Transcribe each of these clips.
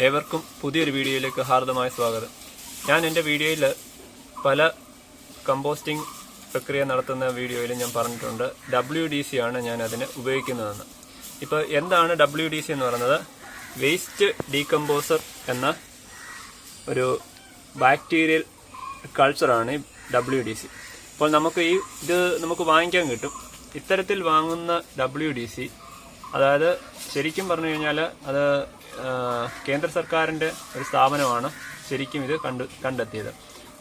ഏവർക്കും പുതിയൊരു വീഡിയോയിലേക്ക് ഹാർദമായ സ്വാഗതം. ഞാൻ എന്റെ വീഡിയോയിൽ പല കമ്പോസ്റ്റിംഗ് പ്രക്രിയ നടത്തുന്ന വീഡിയോയിൽ ഞാൻ പറഞ്ഞിട്ടുണ്ട്. ഡബ്ല്യു ഡി സി ആണ് ഞാൻ അതിന് ഉപയോഗിക്കുന്നതെന്ന്. ഇപ്പോൾ എന്താണ് ഡബ്ല്യു ഡി സി എന്ന് പറയുന്നത്? വേസ്റ്റ് ഡീകമ്പോസർ എന്ന ഒരു ബാക്ടീരിയൽ കൾച്ചറാണ് ഡബ്ല്യു ഡി സി അപ്പോൾ നമുക്ക് ഈ ഇത് നമുക്ക് വാങ്ങിക്കാൻ കിട്ടും. ഇത്തരത്തിൽ വാങ്ങുന്ന ഡബ്ല്യു ഡി സി അതായത് ശരിക്കും പറഞ്ഞു കഴിഞ്ഞാൽ അത് കേന്ദ്ര സർക്കാരിന്റെ ഒരു സ്ഥാപനമാണ് ശരിക്കും ഇത് കണ്ടു കണ്ടെത്തിയത്.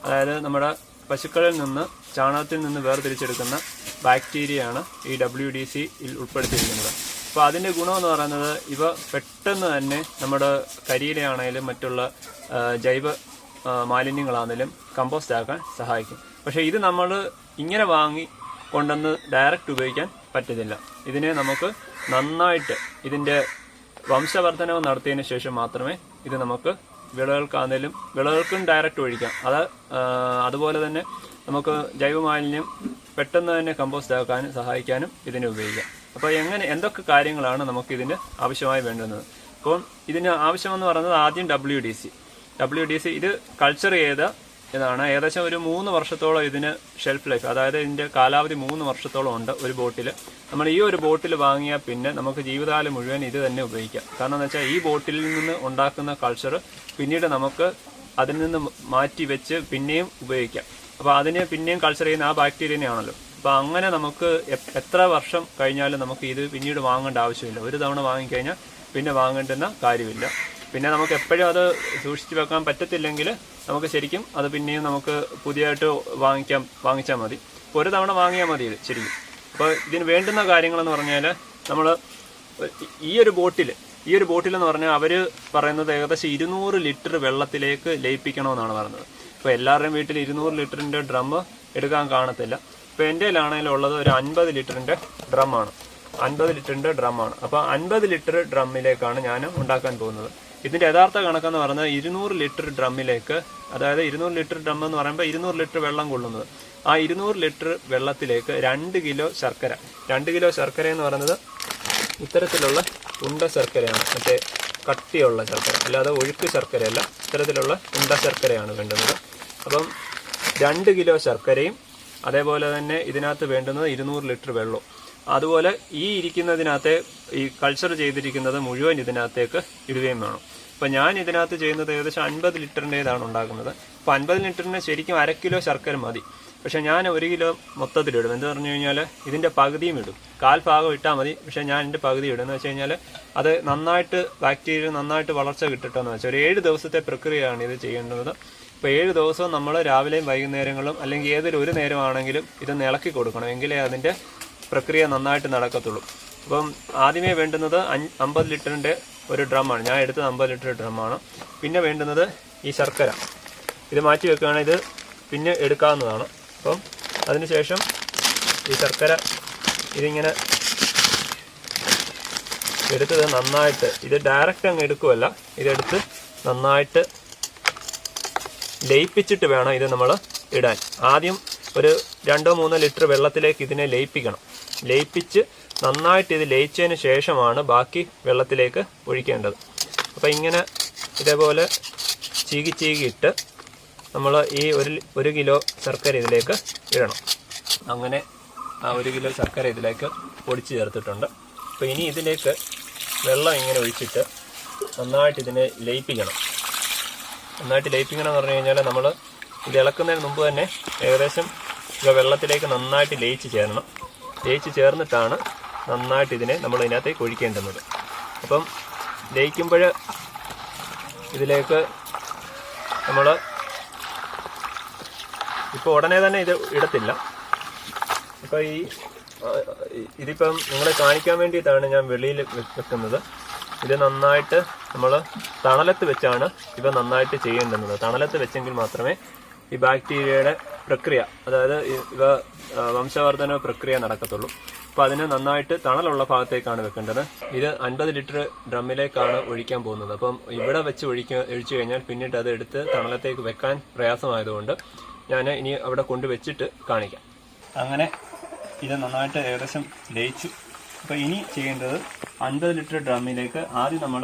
അതായത് നമ്മുടെ പശുക്കളിൽ നിന്ന് ചാണകത്തിൽ നിന്ന് വേർതിരിച്ചെടുക്കുന്ന ബാക്ടീരിയയാണ് ഈ ഡബ്ല്യു ഡി സിയിൽ ഉൾപ്പെടുത്തിയിരിക്കുന്നത്. അപ്പോൾ അതിന്റെ ഗുണമെന്ന് പറയുന്നത് ഇവ പെട്ടെന്ന് തന്നെ നമ്മുടെ കരിയിലയാണേലും മറ്റുള്ള ജൈവ മാലിന്യങ്ങളാണെങ്കിലും കമ്പോസ്റ്റ് ആക്കാൻ സഹായിക്കും. പക്ഷേ ഇത് നമ്മൾ ഇങ്ങനെ വാങ്ങി കൊണ്ടുവന്ന് ഡയറക്റ്റ് ഉപയോഗിക്കാൻ പറ്റത്തില്ല ഇതിനെ നമുക്ക് നന്നായിട്ട് ഇതിന്റെ വംശവർദ്ധനവ് നടത്തിയതിന് ശേഷം മാത്രമേ ഇത് നമുക്ക് വിളകൾക്കാണെങ്കിലും വിളകൾക്കും ഡയറക്റ്റ് ഒഴിക്കാം. അത് അതുപോലെ തന്നെ നമുക്ക് ജൈവമാലിന്യം പെട്ടെന്ന് തന്നെ കമ്പോസ്റ്റ് ആക്കാനും സഹായിക്കാനും ഇതിനെ ഉപയോഗിക്കാം. അപ്പോൾ എങ്ങനെ എന്തൊക്കെ കാര്യങ്ങളാണ് നമുക്ക് ഇതിന് ആവശ്യമായി വേണ്ടുന്നത്? അപ്പോൾ ഇതിന് ആവശ്യമെന്ന് പറയുന്നത് ആദ്യം W D C W D C ഇത് കൾച്ചർ ചെയ്ത ഇതാണ്. ഏകദേശം ഒരു മൂന്ന് വർഷത്തോളം ഇതിന് ഷെൽഫ് ലൈഫ് അതായത് ഇതിന്റെ കാലാവധി മൂന്ന് വർഷത്തോളം ഉണ്ട് ഒരു ബോട്ടിൽ. നമ്മൾ ഈ ഒരു ബോട്ടിൽ വാങ്ങിയാൽ പിന്നെ നമുക്ക് ജീവിതകാലം മുഴുവൻ ഇത് തന്നെ ഉപയോഗിക്കാം. കാരണം എന്ന് വെച്ചാൽ ഈ ബോട്ടിൽ നിന്ന് ഉണ്ടാക്കുന്ന കൾച്ചർ പിന്നീട് നമുക്ക് അതിൽ നിന്ന് മാറ്റി വെച്ച് പിന്നെയും ഉപയോഗിക്കാം. അപ്പോൾ അതിനെ പിന്നെയും കൾച്ചർ ചെയ്യുന്ന ആ ബാക്ടീരിയനെയാണല്ലോ അപ്പോൾ അങ്ങനെ നമുക്ക് എത്ര വർഷം കഴിഞ്ഞാലും നമുക്ക് ഇത് പിന്നീട് വാങ്ങേണ്ട ആവശ്യമില്ല. ഒരു തവണ വാങ്ങിക്കഴിഞ്ഞാൽ പിന്നെ വാങ്ങേണ്ടുന്ന കാര്യമില്ല. പിന്നെ നമുക്ക് എപ്പോഴും അത് സൂക്ഷിച്ചു വെക്കാൻ പറ്റത്തില്ലെങ്കിൽ നമുക്ക് ശരിക്കും അത് പിന്നെയും നമുക്ക് പുതിയതായിട്ട് വാങ്ങിക്കാം വാങ്ങിച്ചാൽ മതി. ഒരു തവണ വാങ്ങിയാൽ മതി ഇത് ശരിക്കും. അപ്പോൾ ഇതിന് വേണ്ടുന്ന കാര്യങ്ങളെന്ന് പറഞ്ഞാൽ നമ്മൾ ഈ ഒരു ബോട്ടിൽ ഈ ഒരു ബോട്ടിൽ എന്ന് പറഞ്ഞാൽ അവർ പറയുന്നത് ഏകദേശം ഇരുന്നൂറ് ലിറ്റർ വെള്ളത്തിലേക്ക് ലയിപ്പിക്കണമെന്നാണ് പറയുന്നത് അപ്പോൾ എല്ലാവരുടെയും വീട്ടിൽ ഇരുന്നൂറ് ലിറ്ററിന്റെ ഡ്രം എടുക്കാൻ കാണത്തില്ല. ഇപ്പോൾ എന്റെ കയ്യിലാണെങ്കിലും ഉള്ളത് ഒരു അൻപത് ലിറ്ററിന്റെ ഡ്രമ്മാണ്. അൻപത് ലിറ്ററിന്റെ ഡ്രമ്മാണ്. അപ്പോൾ അൻപത് ലിറ്റർ ഡ്രമ്മിലേക്കാണ് ഞാൻ ഉണ്ടാക്കാൻ പോകുന്നത്. ഇതിന്റെ യഥാർത്ഥ കണക്കെന്ന് പറഞ്ഞാൽ ഇരുന്നൂറ് ലിറ്റർ ഡ്രമ്മിലേക്ക് അതായത് ഇരുന്നൂറ് ലിറ്റർ ഡ്രം എന്ന് പറയുമ്പോൾ ഇരുന്നൂറ് ലിറ്റർ വെള്ളം കൊള്ളുന്നത്. ആ ഇരുന്നൂറ് ലിറ്റർ വെള്ളത്തിലേക്ക് രണ്ട് കിലോ ശർക്കര. രണ്ട് കിലോ ശർക്കര എന്ന് പറയുന്നത് ഇത്തരത്തിലുള്ള ഉണ്ട ശർക്കരയാണ്. മറ്റേ കട്ടിയുള്ള ശർക്കര. അല്ലാതെ ഒഴുക്ക് ശർക്കരയല്ല. ഇത്തരത്തിലുള്ള ഉണ്ട ശർക്കരയാണ് വേണ്ടുന്നത്. അപ്പം രണ്ട് കിലോ ശർക്കരയും അതേപോലെ തന്നെ ഇതിനകത്ത് വേണ്ടുന്നത് ഇരുന്നൂറ് ലിറ്റർ വെള്ളവും. അതുപോലെ ഈ ഇരിക്കുന്നതിനകത്തെ ഈ കൾച്ചർ ചെയ്തിരിക്കുന്നത് മുഴുവൻ ഇതിനകത്തേക്ക് ഇടുകയും വേണം. അപ്പം ഞാൻ ഇതിനകത്ത് ചെയ്യുന്നത് ഏകദേശം അൻപത് ലിറ്ററിന്റെതാണ് ഉണ്ടാക്കുന്നത്. അപ്പോൾ അൻപത് ലിറ്ററിന് ശരിക്കും അര കിലോ ശർക്കര മതി. പക്ഷെ ഞാൻ ഒരു കിലോ മൊത്തത്തിലിടും എന്ന് പറഞ്ഞു കഴിഞ്ഞാൽ ഇതിന്റെ പകുതിയും ഇടും. കാൽ ഭാഗം ഇട്ടാൽ മതി. പക്ഷേ ഞാൻ എന്റെ പകുതി ഇടും. എന്ന് വെച്ച് കഴിഞ്ഞാൽ അത് നന്നായിട്ട് ബാക്ടീരിയ നന്നായിട്ട് വളർച്ച കിട്ടട്ടെന്ന് വെച്ചാൽ ഒരു ഏഴ് ദിവസത്തെ പ്രക്രിയയാണ് ഇത് ചെയ്യേണ്ടത്. അപ്പോൾ ഏഴ് ദിവസവും നമ്മൾ രാവിലെയും വൈകുന്നേരങ്ങളും അല്ലെങ്കിൽ ഏതൊരു ഒരു നേരമാണെങ്കിലും ഇത് ഇളക്കി കൊടുക്കണം. എങ്കിലേ അതിന്റെ പ്രക്രിയ നന്നായിട്ട് നടക്കത്തുള്ളൂ. അപ്പം ആദ്യമേ വേണ്ടുന്നത് അമ്പത് ലിറ്ററിന്റെ ഒരു ഡ്രമ്മാണ്. ഞാൻ എടുത്തത് അമ്പത് ലിറ്റർ ഡ്രമ്മാണ്. പിന്നെ വേണ്ടുന്നത് ഈ ശർക്കര. ഇത് മാറ്റി വെക്കുകയാണെങ്കിൽ ഇത് പിന്നെ എടുക്കാവുന്നതാണ്. അപ്പം അതിനുശേഷം ഈ ശർക്കര ഇതിങ്ങനെ എടുത്തത് നന്നായിട്ട് ഇത് ഡയറക്റ്റ് അങ്ങ് എടുക്കുമല്ല ഇതെടുത്ത് നന്നായിട്ട് ലയിപ്പിച്ചിട്ട് വേണം ഇത് നമ്മൾ ഇടാൻ. ആദ്യം ഒരു രണ്ടോ മൂന്നോ ലിറ്റർ വെള്ളത്തിലേക്ക് ഇതിനെ ലയിപ്പിക്കണം. ലയിപ്പിച്ച് നന്നായിട്ട് ഇത് ലയിച്ചതിന് ശേഷമാണ് ബാക്കി വെള്ളത്തിലേക്ക് ഒഴിക്കേണ്ടത്. അപ്പോൾ ഇങ്ങനെ ഇതേപോലെ ചീകി ചീകി ഇട്ട് നമ്മൾ ഈ ഒരു ഒരു കിലോ ശർക്കര ഇതിലേക്ക് ഇടണം. അങ്ങനെ ആ ഒരു കിലോ ശർക്കര ഇതിലേക്ക് പൊടിച്ച് ചേർത്തിട്ടുണ്ട്. അപ്പോൾ ഇനി ഇതിലേക്ക് വെള്ളം ഇങ്ങനെ ഒഴിച്ചിട്ട് നന്നായിട്ട് ഇതിനെ ലയിപ്പിക്കണം. നന്നായിട്ട് ലയിപ്പിക്കണം എന്ന് പറഞ്ഞു കഴിഞ്ഞാൽ നമ്മൾ ഇത് ഇളക്കുന്നതിന് മുമ്പ് തന്നെ ഏകദേശം വെള്ളത്തിലേക്ക് നന്നായിട്ട് ലയിച്ച് ചേരണം. ലയിച്ച് ചേർന്നിട്ടാണ് നന്നായിട്ട് ഇതിനെ നമ്മൾ ഇതിനകത്തേക്ക് ഒഴിക്കേണ്ടുന്നത്. അപ്പം ലയിക്കുമ്പോൾ ഇതിലേക്ക് നമ്മൾ ഇപ്പോൾ ഉടനെ തന്നെ ഇത് ഇടത്തില്ല. ഇപ്പോൾ ഈ ഇതിപ്പം നിങ്ങളെ കാണിക്കാൻ വേണ്ടിയിട്ടാണ് ഞാൻ വെളിയിൽ വെക്കുന്നത്. ഇത് നന്നായിട്ട് നമ്മൾ തണലത്ത് വെച്ചാണ് ഇവ നന്നായിട്ട് ചെയ്യേണ്ടുന്നത്. തണലത്ത് വെച്ചെങ്കിൽ മാത്രമേ ഈ ബാക്ടീരിയയുടെ പ്രക്രിയ. അതായത് ഇവ വംശവർധന പ്രക്രിയ നടക്കത്തുള്ളൂ. അപ്പോൾ അതിന് നന്നായിട്ട് തണലുള്ള ഭാഗത്തേക്കാണ് വെക്കേണ്ടത്. ഇത് അൻപത് ലിറ്റർ ഡ്രമ്മിലേക്കാണ് ഒഴിക്കാൻ പോകുന്നത്. അപ്പം ഇവിടെ വെച്ച് ഒഴിക്ക ഒഴിച്ചു കഴിഞ്ഞാൽ പിന്നീട് അത് എടുത്ത് തണലത്തേക്ക് വെക്കാൻ പ്രയാസമായതുകൊണ്ട് ഞാൻ ഇനി അവിടെ കൊണ്ടുവച്ചിട്ട് കാണിക്കാം. അങ്ങനെ ഇത് നന്നായിട്ട് ഏകദേശം ലയിച്ചു. അപ്പോൾ ഇനി ചെയ്യേണ്ടത് അൻപത് ലിറ്റർ ഡ്രമ്മിലേക്ക് ആദ്യം നമ്മൾ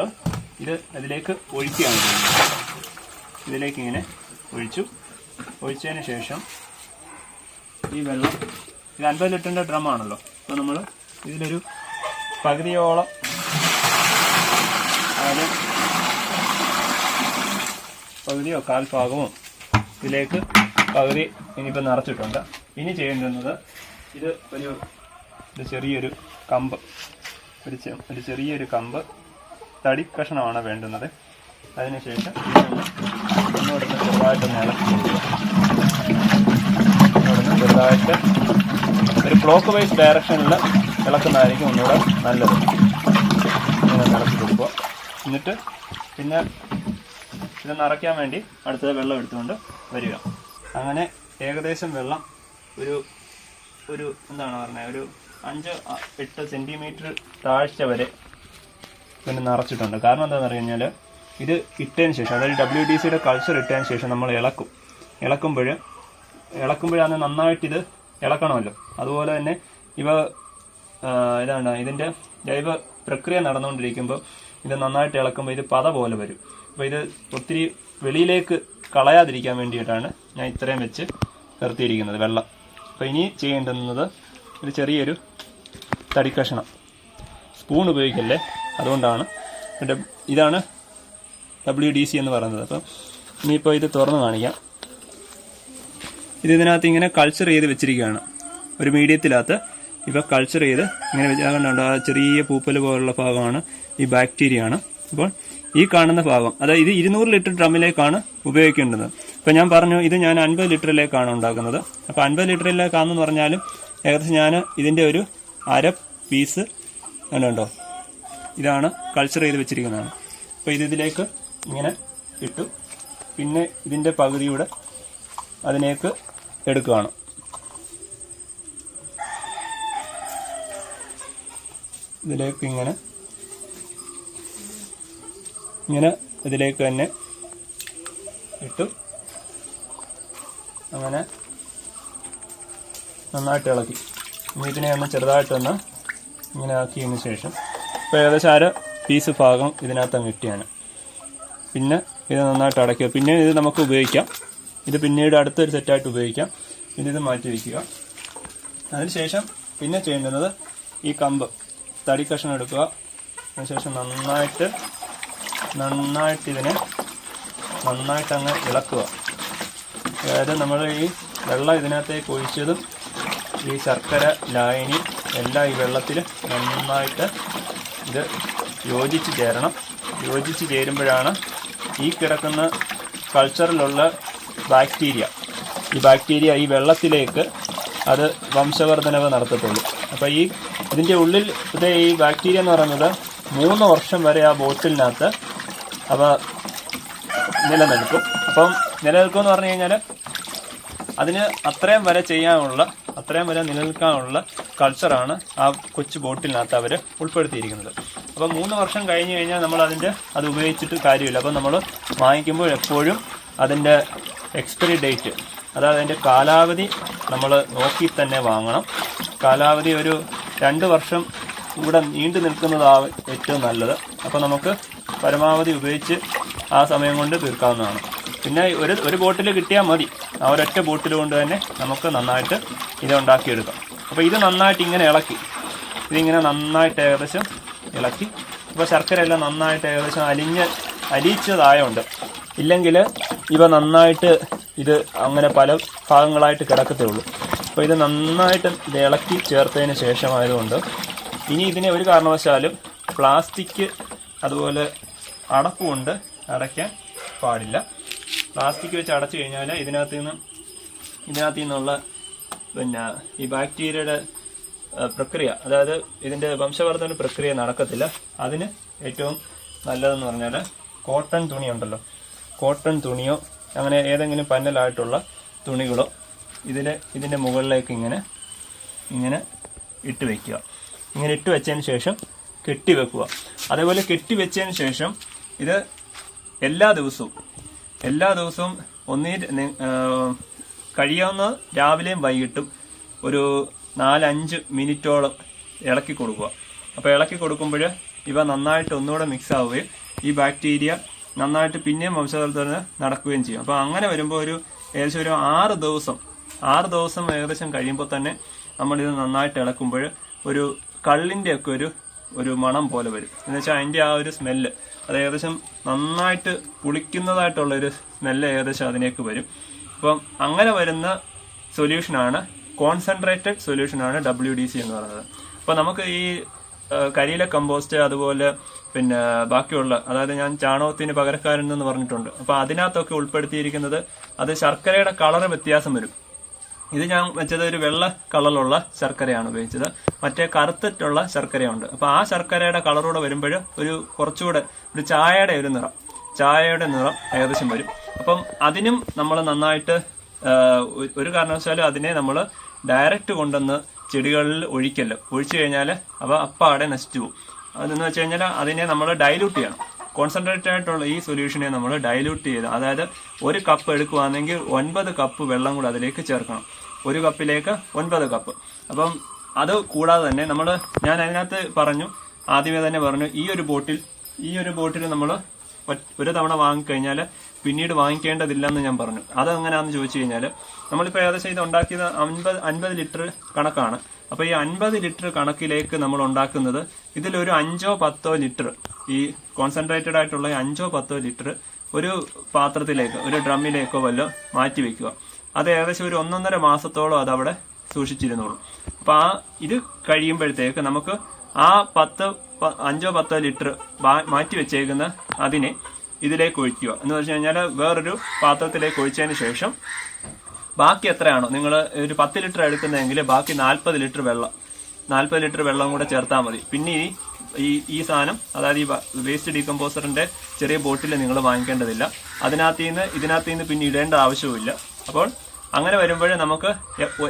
ഇത് അതിലേക്ക് ഒഴിക്കുകയാണ് ഇതിലേക്ക് ഇങ്ങനെ ഒഴിച്ചു. ഒഴിച്ചതിന് ശേഷം ഈ വെള്ളം ഇത് അൻപത് ലിറ്ററിന്റെ ആണല്ലോ. അപ്പോൾ നമ്മൾ ഇതിലൊരു പകുതിയോളം അതായത് പകുതിയോ കാൽ ഭാഗമോ ഇതിലേക്ക് പകുതി ഇനിയിപ്പോൾ നിറച്ചിട്ടുണ്ട്. ഇനി ചെയ്യേണ്ടുന്നത് ഇത് ഒരു ഒരു ചെറിയൊരു കമ്പ്. ഒരു ഒരു ചെറിയൊരു കമ്പ്. തടി കഷണമാണ് വേണ്ടുന്നത്. അതിനുശേഷം ചെറുതായിട്ടൊന്ന് ഇളക്കി ചെറുതായിട്ട് ഒരു ക്ലോക്ക് വൈസ് ഡയറക്ഷനിൽ ഇളക്കുന്നതായിരിക്കും ഒന്നുകൂടെ നല്ലത്. ഇങ്ങനെ ഇളക്കി കൊടുക്കുക. എന്നിട്ട് പിന്നെ ഇത് നിറയ്ക്കാൻ വേണ്ടി അടുത്തത് വെള്ളം എടുത്തുകൊണ്ട് വരിക. അങ്ങനെ ഏകദേശം വെള്ളം ഒരു ഒരു എന്താണ് പറഞ്ഞത് ഒരു അഞ്ച് എട്ട് സെന്റിമീറ്റർ താഴ്ച വരെ പിന്നെ നിറച്ചിട്ടുണ്ട്. കാരണം എന്താണെന്ന് കഴിഞ്ഞാൽ ഇത് ഇട്ടതിന് ശേഷം അതായത് ഡബ്ല്യു ഡി സിയുടെ കൾച്ചർ ഇട്ടതിന് ശേഷം നമ്മൾ ഇളക്കും. ഇളക്കുമ്പോൾ ഇളക്കുമ്പോഴാണ് നന്നായിട്ട് ഇത് ഇളക്കണമല്ലോ. അതുപോലെ തന്നെ ഇവ ഇതാണ് ഇതിന്റെ ജൈവ പ്രക്രിയ നടന്നുകൊണ്ടിരിക്കുമ്പോൾ ഇത് നന്നായിട്ട് ഇളക്കുമ്പോൾ ഇത് പത പോലെ വരും. അപ്പോൾ ഇത് ഒത്തിരി വെളിയിലേക്ക് കളയാതിരിക്കാൻ വേണ്ടിയിട്ടാണ് ഞാൻ ഇത്രയും വെച്ച് നിർത്തിയിരിക്കുന്നത് വെള്ളം. അപ്പോൾ ഇനി ചെയ്യേണ്ടുന്നത് ഒരു ചെറിയൊരു തടിക്കഷണം. സ്പൂൺ ഉപയോഗിക്കല്ലേ? അതുകൊണ്ടാണ്. ഇതാണ് ഡബ്ല്യു ഡി സി എന്ന് പറയുന്നത്. അപ്പം ഇനിയിപ്പോൾ ഇത് തുറന്ന് കാണിക്കാം. ഇത് ഇതിനകത്ത് ഇങ്ങനെ കൾച്ചർ ചെയ്ത് വെച്ചിരിക്കുകയാണ്. ഒരു മീഡിയത്തിനകത്ത് ഇവ കൾച്ചർ ചെയ്ത് ഇങ്ങനെ കണ്ടുണ്ട് ആ ചെറിയ പൂപ്പൽ പോലുള്ള ഭാഗമാണ് ഈ ബാക്ടീരിയ ആണ്. അപ്പോൾ ഈ കാണുന്ന ഭാഗം അതായത് ഇത് ഇരുന്നൂറ് ലിറ്റർ ഡ്രമ്മിലേക്കാണ് ഉപയോഗിക്കേണ്ടത്. ഇപ്പം ഞാൻ പറഞ്ഞു ഇത് ഞാൻ അൻപത് ലിറ്ററിലേക്കാണ് ഉണ്ടാക്കുന്നത്. അപ്പോൾ അൻപത് ലിറ്ററിലേക്കാണെന്ന് പറഞ്ഞാലും ഏകദേശം ഞാൻ ഇതിന്റെ ഒരു അര പീസ് കണ്ടുണ്ടോ ഇതാണ് കൾച്ചർ ചെയ്ത് വെച്ചിരിക്കുന്നതാണ്. അപ്പോൾ ഇത് ഇതിലേക്ക് ഇങ്ങനെ ഇട്ടു. പിന്നെ ഇതിന്റെ പകുതിയുടെ അതിനേക്ക് എടുക്കുകയാണ്. ഇതിലേക്ക് ഇങ്ങനെ. ഇങ്ങനെ ഇതിലേക്ക് തന്നെ ഇട്ടു. അങ്ങനെ നന്നായിട്ട് ഇളക്കി. ഇതിനെ ഒന്ന് ചെറുതായിട്ടൊന്ന് ഇങ്ങനെ ആക്കിയതിന് ശേഷം. ഇപ്പോൾ ഏകദേശം അര പീസ് ഭാഗം ഇതിനകത്ത് അങ്ങ് ഇട്ടിയാണ് പിന്നെ ഇത് നന്നായിട്ട് അടയ്ക്കുക. പിന്നെ ഇത് നമുക്ക് ഉപയോഗിക്കാം. ഇത് പിന്നീട് അടുത്തൊരു സെറ്റായിട്ട് ഉപയോഗിക്കാം. പിന്നെ ഇത് മാറ്റി വയ്ക്കുക അതിനുശേഷം പിന്നെ ചെയ്യേണ്ടുന്നത് ഈ കമ്പ് തടി കഷ്ണം എടുക്കുക. അതിനുശേഷം നന്നായിട്ട് നന്നായിട്ട് ഇതിനെ നന്നായിട്ട് അങ്ങ് ഇളക്കുക. അതായത് നമ്മൾ ഈ വെള്ളം ഇതിനകത്തേക്ക് ഒഴിച്ചതും ഈ ശർക്കര ലായനി എല്ലാം ഈ വെള്ളത്തിൽ നന്നായിട്ട് ഇത് യോജിച്ച് ചേരണം. യോജിച്ച് ചേരുമ്പോഴാണ് ഈ കിടക്കുന്ന കൾച്ചറിലുള്ള ബാക്ടീരിയ ഈ ബാക്ടീരിയ ഈ വെള്ളത്തിലേക്ക് അത് വംശവർദ്ധനവ് നടത്തത്തുള്ളൂ. അപ്പോൾ ഈ ഇതിന്റെ ഉള്ളിൽ ഇതേ ഈ ബാക്ടീരിയ എന്ന് പറയുന്നത് മൂന്ന് വർഷം വരെ ആ ബോട്ടിലിനകത്ത് അവ നിലനിൽക്കും. അപ്പം നിലനിൽക്കും എന്ന് പറഞ്ഞു കഴിഞ്ഞാൽ അതിന് അത്രയും വരെ ചെയ്യാനുള്ള അത്രയും വരെ നിലനിൽക്കാനുള്ള കൾച്ചറാണ് ആ കൊച്ചു ബോട്ടിലിനകത്ത് അവർ ഉൾപ്പെടുത്തിയിരിക്കുന്നത്. അപ്പം മൂന്ന് വർഷം കഴിഞ്ഞ് കഴിഞ്ഞാൽ നമ്മൾ അതിന്റെ അത് ഉപയോഗിച്ചിട്ട് കാര്യമില്ല. അപ്പോൾ നമ്മൾ വാങ്ങിക്കുമ്പോൾ എപ്പോഴും അതിന്റെ എക്സ്പയറി ഡേറ്റ് അതായത് അതിന്റെ കാലാവധി നമ്മൾ നോക്കി തന്നെ വാങ്ങണം. കാലാവധി ഒരു രണ്ട് വർഷം ഇവിടെ നീണ്ടു നിൽക്കുന്നതാണ് ഏറ്റവും നല്ലത്. അപ്പോൾ നമുക്ക് പരമാവധി ഉപയോഗിച്ച് ആ സമയം കൊണ്ട് തീർക്കാവുന്നതാണ്. പിന്നെ ഒരു ഒരു ബോട്ടിൽ കിട്ടിയാൽ മതി. ആ ഒരൊറ്റ ബോട്ടിൽ കൊണ്ട് തന്നെ നമുക്ക് നന്നായിട്ട് ഇത് ഉണ്ടാക്കിയെടുക്കാം. അപ്പോൾ ഇത് നന്നായിട്ട് ഇങ്ങനെ ഇളക്കി. ഇതിങ്ങനെ നന്നായിട്ട് ഏകദേശം ഇളക്കി. ഇപ്പോൾ ശർക്കര എല്ലാം നന്നായിട്ട് ഏകദേശം അലിഞ്ഞ് അലിയിച്ചതായുണ്ട്. ഇല്ലെങ്കിൽ ഇവ നന്നായിട്ട് ഇത് അങ്ങനെ പല ഭാഗങ്ങളായിട്ട് കിടക്കത്തേ ഉള്ളൂ അപ്പോൾ ഇത് നന്നായിട്ട് ഇത് ഇളക്കി ചേർത്തതിന് ശേഷമായതുകൊണ്ട് ഇനി ഇതിനെ ഒരു കാരണവശാലും പ്ലാസ്റ്റിക് അതുപോലെ അടപ്പുകൊണ്ട് അടയ്ക്കാൻ പാടില്ല. പ്ലാസ്റ്റിക് വെച്ച് അടച്ചു കഴിഞ്ഞാൽ ഇതിനകത്ത് നിന്ന് ഇതിനകത്ത് നിന്നുള്ള പിന്നെ ഈ ബാക്ടീരിയയുടെ പ്രക്രിയ. അതായത് ഇതിന്റെ വംശവർദ്ധന പ്രക്രിയ നടക്കത്തില്ല. അതിന് ഏറ്റവും നല്ലതെന്ന് പറഞ്ഞാൽ കോട്ടൺ തുണി ഉണ്ടല്ലോ കോട്ടൺ തുണിയോ അങ്ങനെ ഏതെങ്കിലും പന്നലായിട്ടുള്ള തുണികളോ ഇതിൽ ഇതിന്റെ മുകളിലേക്ക് ഇങ്ങനെ ഇങ്ങനെ ഇട്ട് വെക്കുക. ഇങ്ങനെ ഇട്ട് വെച്ചതിന് ശേഷം കെട്ടി വെക്കുക. അതേപോലെ കെട്ടി വെച്ചതിന് ശേഷം ഇത് എല്ലാ ദിവസവും എല്ലാ ദിവസവും ഒന്നീ കഴിയാവുന്ന രാവിലെയും വൈകിട്ടും ഒരു നാലഞ്ച് മിനിറ്റോളം ഇളക്കി കൊടുക്കുക. അപ്പോൾ ഇളക്കി കൊടുക്കുമ്പോൾ ഇവ നന്നായിട്ട് ഒന്നുകൂടെ മിക്സ് ആവുകയും ഈ ബാക്ടീരിയ നന്നായിട്ട് പിന്നെയും വംശവർദ്ധന നടക്കുകയും ചെയ്യും. അപ്പോൾ അങ്ങനെ വരുമ്പോൾ ഒരു ഏകദേശം ഒരു ആറ് ദിവസം ആറ് ദിവസം ഏകദേശം കഴിയുമ്പോൾ തന്നെ നമ്മളിത് നന്നായിട്ട് ഇളക്കുമ്പോൾ ഒരു കള്ളിന്റെ ഒക്കെ ഒരു ഒരു മണം പോലെ വരും. എന്ന് വെച്ചാൽ അതിന്റെ ആ ഒരു സ്മെല്ല് അത് ഏകദേശം നന്നായിട്ട് പുളിക്കുന്നതായിട്ടുള്ള ഒരു സ്മെല്ല് ഏകദേശം അതിനേക്ക് വരും. അപ്പം അങ്ങനെ വരുന്ന സൊല്യൂഷനാണ് കോൺസെൻട്രേറ്റഡ് സൊല്യൂഷനാണ് ഡബ്ല്യു ഡി സി എന്ന് പറയുന്നത്. അപ്പോൾ നമുക്ക് ഈ കരിയില കമ്പോസ്റ്റ് അതുപോലെ പിന്നെ ബാക്കിയുള്ള അതായത് ഞാൻ ചാണകത്തിന് പകരക്കാരൻ എന്ന് പറഞ്ഞിട്ടുണ്ട്. അപ്പോൾ അതിനകത്തൊക്കെ ഉൾപ്പെടുത്തിയിരിക്കുന്നത് അത് ശർക്കരയുടെ കളറ് വ്യത്യാസം വരും. ഇത് ഞാൻ വെച്ചത് ഒരു വെള്ള കളറിലുള്ള ശർക്കരയാണ് ഉപയോഗിച്ചത്. മറ്റേ കറുത്തിട്ടുള്ള ശർക്കരയുണ്ട്. അപ്പോൾ ആ ശർക്കരയുടെ കളറൂടെ വരുമ്പോൾ ഒരു കുറച്ചുകൂടെ ഒരു ചായയുടെ ഒരു നിറം ചായയുടെ നിറം ഏകദേശം വരും. അപ്പം അതിനും നമ്മൾ നന്നായിട്ട് ഒരു കാരണവശാലും അതിനെ നമ്മൾ ഡയറക്റ്റ് കൊണ്ടുവന്ന് ചെടികളിൽ ഒഴിക്കല്ല ഒഴിച്ചു കഴിഞ്ഞാൽ അവ അപ്പാടെ നശിച്ചു പോകും. അതെന്ന് വെച്ച് കഴിഞ്ഞാൽ അതിനെ നമ്മൾ ഡൈല്യൂട്ട് ചെയ്യണം. കോൺസെൻട്രേറ്റ് ആയിട്ടുള്ള ഈ സൊല്യൂഷനെ നമ്മൾ ഡൈല്യൂട്ട് ചെയ്ത് അതായത് ഒരു കപ്പ് എടുക്കുകയാണെങ്കിൽ ഒൻപത് കപ്പ് വെള്ളം കൂടെ അതിലേക്ക് ചേർക്കണം. ഒരു കപ്പിലേക്ക് ഒൻപത് കപ്പ് അപ്പം അത് കൂടാതെ തന്നെ നമ്മൾ ഞാൻ അതിനകത്ത് പറഞ്ഞു ആദ്യമേ തന്നെ പറഞ്ഞു ഈ ഒരു ബോട്ടിൽ ഈ ഒരു ബോട്ടിൽ നമ്മൾ ഒരു തവണ വാങ്ങിക്കഴിഞ്ഞാൽ പിന്നീട് വാങ്ങിക്കേണ്ടതില്ലെന്ന് ഞാൻ പറഞ്ഞു. അത് എങ്ങനെയാണെന്ന് ചോദിച്ചു കഴിഞ്ഞാൽ നമ്മളിപ്പോൾ ഏകദേശം ഇത് ഉണ്ടാക്കിയത് അൻപത് അൻപത് ലിറ്റർ കണക്കാണ്. അപ്പോൾ ഈ അൻപത് ലിറ്റർ കണക്കിലേക്ക് നമ്മൾ ഉണ്ടാക്കുന്നത് ഇതിലൊരു അഞ്ചോ പത്തോ ലിറ്റർ ഈ കോൺസെൻട്രേറ്റഡ് ആയിട്ടുള്ള അഞ്ചോ പത്തോ ലിറ്റർ ഒരു പാത്രത്തിലേക്ക് ഒരു ഡ്രമ്മിലേക്കോ വല്ലോ മാറ്റി വെക്കുക. അത് ഏകദേശം ഒരു ഒന്നൊന്നര മാസത്തോളം അത് അവിടെ സൂക്ഷിച്ചിരുന്നോളും. അപ്പൊ ആ ഇത് കഴിയുമ്പോഴത്തേക്ക് നമുക്ക് ആ പത്ത് അഞ്ചോ പത്തോ ലിറ്റർ മാറ്റി വെച്ചേക്കുന്ന അതിനെ ഇതിലേക്ക് ഒഴിക്കുക. എന്ന് വെച്ച് കഴിഞ്ഞാൽ വേറൊരു പാത്രത്തിലേക്ക് ഒഴിച്ചതിന് ശേഷം ബാക്കി എത്രയാണോ നിങ്ങൾ ഒരു പത്ത് ലിറ്റർ എടുക്കുന്നതെങ്കിൽ ബാക്കി നാൽപ്പത് ലിറ്റർ വെള്ളം നാൽപ്പത് ലിറ്റർ വെള്ളം കൂടെ ചേർത്താൽ മതി. പിന്നെ ഈ ഈ ഈ സാധനം അതായത് ഈ വേസ്റ്റ് ഡീകമ്പോസറിന്റെ ചെറിയ ബോട്ടിൽ നിങ്ങൾ വാങ്ങിക്കേണ്ടതില്ല. അതിനകത്ത് നിന്ന് ഇതിനകത്ത് നിന്ന് പിന്നെ ഇടേണ്ട ആവശ്യവുമില്ല. അപ്പോൾ അങ്ങനെ വരുമ്പോഴേ നമുക്ക്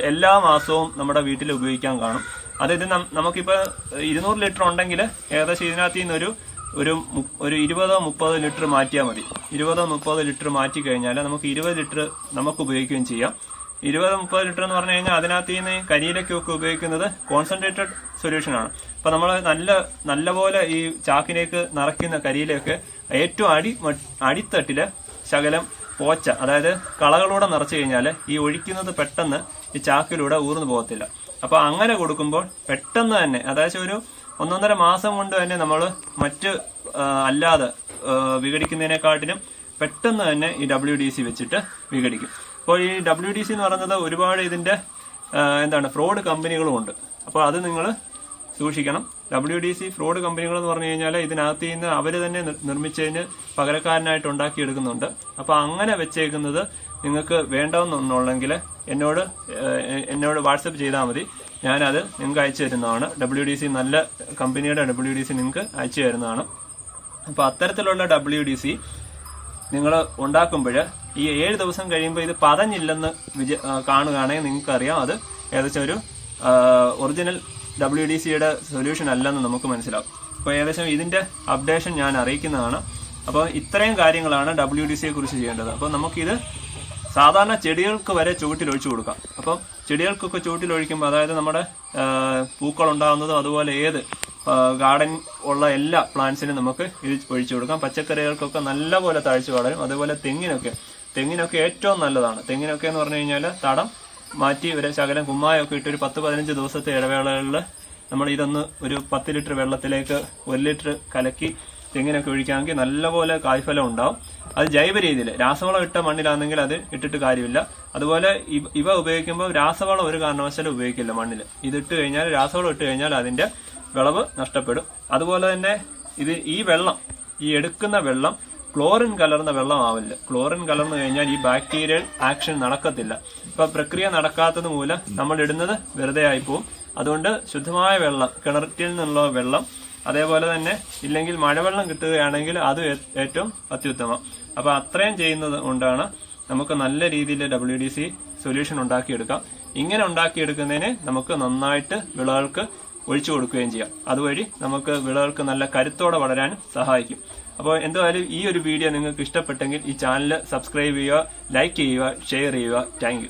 എല്ലാ മാസവും നമ്മുടെ വീട്ടിൽ ഉപയോഗിക്കാൻ കാണും. അത് ഇത് നമുക്കിപ്പോൾ ഇരുന്നൂറ് ലിറ്റർ ഉണ്ടെങ്കിൽ ഏകദേശം ഇതിനകത്ത് നിന്ന് ഒരു ഒരു ഇരുപതോ മുപ്പതോ ലിറ്റർ മാറ്റിയാൽ മതി. ഇരുപതോ മുപ്പതോ ലിറ്റർ മാറ്റി കഴിഞ്ഞാൽ നമുക്ക് ഇരുപത് ലിറ്റർ നമുക്ക് ഉപയോഗിക്കുകയും ചെയ്യാം. ഇരുപത് മുപ്പത് ലിറ്റർ എന്ന് പറഞ്ഞു കഴിഞ്ഞാൽ അതിനകത്ത് നിന്ന് കരിയിലൊക്കെ ഉപയോഗിക്കുന്നത് കോൺസെൻട്രേറ്റഡ് സൊല്യൂഷനാണ് അപ്പൊ നമ്മൾ നല്ല നല്ലപോലെ ഈ ചാക്കിലേക്ക് നിറയ്ക്കുന്ന കരിയിലൊക്കെ ഏറ്റവും അടി അടിത്തട്ടിൽ ശകലം പോച്ച അതായത് കളകളൂടെ നിറച്ചു കഴിഞ്ഞാൽ ഈ ഒഴിക്കുന്നത് പെട്ടെന്ന് ഈ ചാക്കിലൂടെ ഊർന്നു പോകത്തില്ല. അപ്പോൾ അങ്ങനെ കൊടുക്കുമ്പോൾ പെട്ടെന്ന് തന്നെ അതായത് ഒരു ഒന്നൊന്നര മാസം കൊണ്ട് തന്നെ നമ്മൾ മറ്റ് അല്ലാതെ വിഘടിക്കുന്നതിനെക്കാട്ടിലും പെട്ടെന്ന് തന്നെ ഈ ഡബ്ല്യു ഡി സി വെച്ചിട്ട് വിഘടിക്കും. അപ്പോൾ ഈ ഡബ്ല്യു ഡി സി എന്ന് പറയുന്നത് ഒരുപാട് ഇതിന്റെ എന്താണ് ഫ്രോഡ് കമ്പനികളും ഉണ്ട്. അപ്പോൾ അത് നിങ്ങൾ സൂക്ഷിക്കണം. ഡബ്ല്യു ഡി സി ഫ്രോഡ് കമ്പനികൾ എന്ന് പറഞ്ഞു കഴിഞ്ഞാൽ ഇതിനകത്ത് നിന്ന് അവർ തന്നെ നിർമ്മിച്ചതിന് പകരക്കാരനായിട്ട് ഉണ്ടാക്കിയെടുക്കുന്നുണ്ട്. അപ്പോൾ അങ്ങനെ വെച്ചേക്കുന്നത് നിങ്ങൾക്ക് വേണ്ടതെന്നുണ്ടെങ്കിൽ എന്നോട് എന്നോട് വാട്സപ്പ് ചെയ്താൽ മതി. ഞാനത് നിങ്ങൾക്ക് അയച്ചു തരുന്നതാണ്. ഡബ്ല്യു ഡി സി നല്ല കമ്പനിയുടെ ഡബ്ല്യു ഡി സി നിങ്ങൾക്ക് അയച്ചു തരുന്നതാണ്. അപ്പോൾ അത്തരത്തിലുള്ള ഡബ്ല്യു ഡി സി നിങ്ങൾ ഉണ്ടാക്കുമ്പോൾ ഈ ഏഴ് ദിവസം കഴിയുമ്പോൾ ഇത് പതഞ്ഞില്ലെന്ന് വിജ കാണുകയാണെങ്കിൽ നിങ്ങൾക്കറിയാം. അത് ഏകദേശം ഒരു ഒറിജിനൽ ഡബ്ല്യു ഡി സിയുടെ സൊല്യൂഷൻ അല്ലെന്ന് നമുക്ക് മനസ്സിലാവും. അപ്പോൾ ഏകദേശം ഇതിന്റെ അപ്ഡേഷൻ ഞാൻ അറിയിക്കുന്നതാണ്. അപ്പോൾ ഇത്രയും കാര്യങ്ങളാണ് ഡബ്ല്യു ഡി സിയെ കുറിച്ച് ചെയ്യേണ്ടത്. അപ്പോൾ നമുക്കിത് സാധാരണ ചെടികൾക്ക് വരെ ചുവട്ടിൽ ഒഴിച്ചു കൊടുക്കാം. അപ്പം ചെടികൾക്കൊക്കെ ചുവട്ടിൽ ഒഴിക്കുമ്പോൾ അതായത് നമ്മുടെ പൂക്കൾ ഉണ്ടാകുന്നതും അതുപോലെ ഏത് ഗാർഡൻ ഉള്ള എല്ലാ പ്ലാന്റ്സിനും നമുക്ക് ഇത് ഒഴിച്ചു കൊടുക്കാം. പച്ചക്കറികൾക്കൊക്കെ നല്ലപോലെ തഴച്ചു വളരും. അതുപോലെ തെങ്ങിനൊക്കെ. തെങ്ങിനൊക്കെ ഏറ്റവും നല്ലതാണ്. തെങ്ങിനൊക്കെ എന്ന് പറഞ്ഞു കഴിഞ്ഞാൽ തടം മാറ്റി ഒരു ശകലം കുമ്മായൊക്കെ ഇട്ട് ഒരു പത്ത് പതിനഞ്ച് ദിവസത്തെ ഇടവേളകളിൽ നമ്മൾ ഇതൊന്ന് ഒരു പത്ത് ലിറ്റർ വെള്ളത്തിലേക്ക് ഒരു ലിറ്റർ കലക്കി തെങ്ങിനൊക്കെ ഒഴിക്കാമെങ്കിൽ നല്ലപോലെ കായ്ഫലം ഉണ്ടാവും. അത് ജൈവ രീതിയിൽ രാസവളം ഇട്ട മണ്ണിലാണെങ്കിൽ അത് ഇട്ടിട്ട് കാര്യമില്ല. അതുപോലെ ഇവ- ഉപയോഗിക്കുമ്പോൾ രാസവളം ഒരു കാരണവശാലും ഉപയോഗിക്കില്ല മണ്ണിൽ ഇതിട്ട് കഴിഞ്ഞാൽ രാസവളം ഇട്ട് കഴിഞ്ഞാൽ അതിന്റെ വിളവ് നഷ്ടപ്പെടും. അതുപോലെ തന്നെ ഇത് ഈ വെള്ളം ഈ എടുക്കുന്ന വെള്ളം ക്ലോറിൻ കലർന്ന വെള്ളമാവില്ല. ക്ലോറിൻ കലർന്നു കഴിഞ്ഞാൽ ഈ ബാക്ടീരിയൽ ആക്ഷൻ നടക്കത്തില്ല. ഇപ്പൊ പ്രക്രിയ നടക്കാത്തത് മൂലം നമ്മൾ ഇടുന്നത് വെറുതെ ആയിപ്പോവും. അതുകൊണ്ട് ശുദ്ധമായ വെള്ളം കിണറ്റിൽ നിന്നുള്ള വെള്ളം അതേപോലെ തന്നെ ഇല്ലെങ്കിൽ മഴവെള്ളം കിട്ടുകയാണെങ്കിൽ അത് ഏറ്റവും അത്യുത്തമം. അപ്പോൾ അത്രയും ചെയ്യുന്നത് കൊണ്ടാണ് നമുക്ക് നല്ല രീതിയിൽ ഡബ്ല്യു ഡി സി സൊല്യൂഷൻ ഉണ്ടാക്കിയെടുക്കാം. ഇങ്ങനെ ഉണ്ടാക്കിയെടുക്കുന്നതിന് നമുക്ക് നന്നായിട്ട് വിളകൾക്ക് ഒഴിച്ചു കൊടുക്കുകയും ചെയ്യാം. അതുവഴി നമുക്ക് വിളകൾക്ക് നല്ല കരുത്തോടെ വളരാനും സഹായിക്കും. അപ്പോൾ എന്തായാലും ഈ ഒരു വീഡിയോ നിങ്ങൾക്ക് ഇഷ്ടപ്പെട്ടെങ്കിൽ ഈ ചാനൽ സബ്സ്ക്രൈബ് ചെയ്യുക ലൈക്ക് ചെയ്യുക ഷെയർ ചെയ്യുക. താങ്ക്